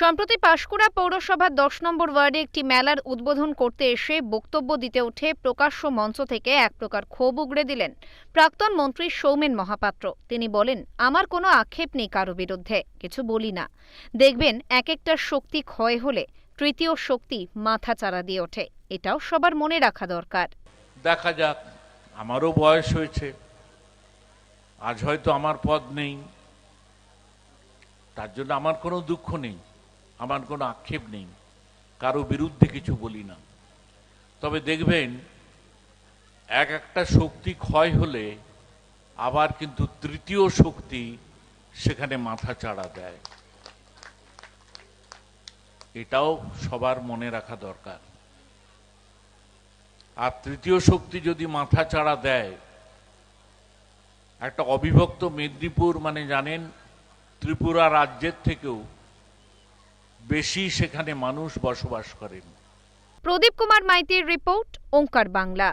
সম্প্রতি পাঁশকুড়া পৌরসভার দশ নম্বর ওয়ার্ডে একটি মেলার উদ্বোধন করতে এসে বক্তব্য দিতে উঠে প্রকাশ্য মঞ্চ থেকে এক প্রকার ক্ষোভ উগড়ে দিলেন প্রাক্তন মন্ত্রী সৌমেন মহাপাত্র। তিনি বলেন, আমার কোনো আক্ষেপ নেই কারও বিরুদ্ধে, কিছু বলি না। দেখবেন এক একটা শক্তি ক্ষয় হলে তৃতীয় শক্তি মাথা চারা দিয়ে ওঠে। এটাও সবার মনে রাখা দরকার। দেখা যাক, আমারও বয়স হয়েছে। আজ হয়তো আমার পদ নেই। তার জন্য আমার কোনো দুঃখ নেই। আমার কোনো আক্ষেপ নেই। কারও বিরুদ্ধে কিছু বলি না। তবে দেখবেন, এক একটা শক্তি ক্ষয় হলে আবার কিন্তু তৃতীয় শক্তি সেখানে মাথা চাড়া দেয়। এটাও সবার মনে রাখা দরকার। আর তৃতীয় শক্তি যদি মাথা চাড়া দেয়, একটা অবিভক্ত মেদিনীপুর মানে জানেন, ত্রিপুরা রাজ্যের থেকেও বেশি সেখানে মানুষ বসবাস করেন। প্রদীপ কুমার মাইতির রিপোর্ট ওঙ্কার বাংলা।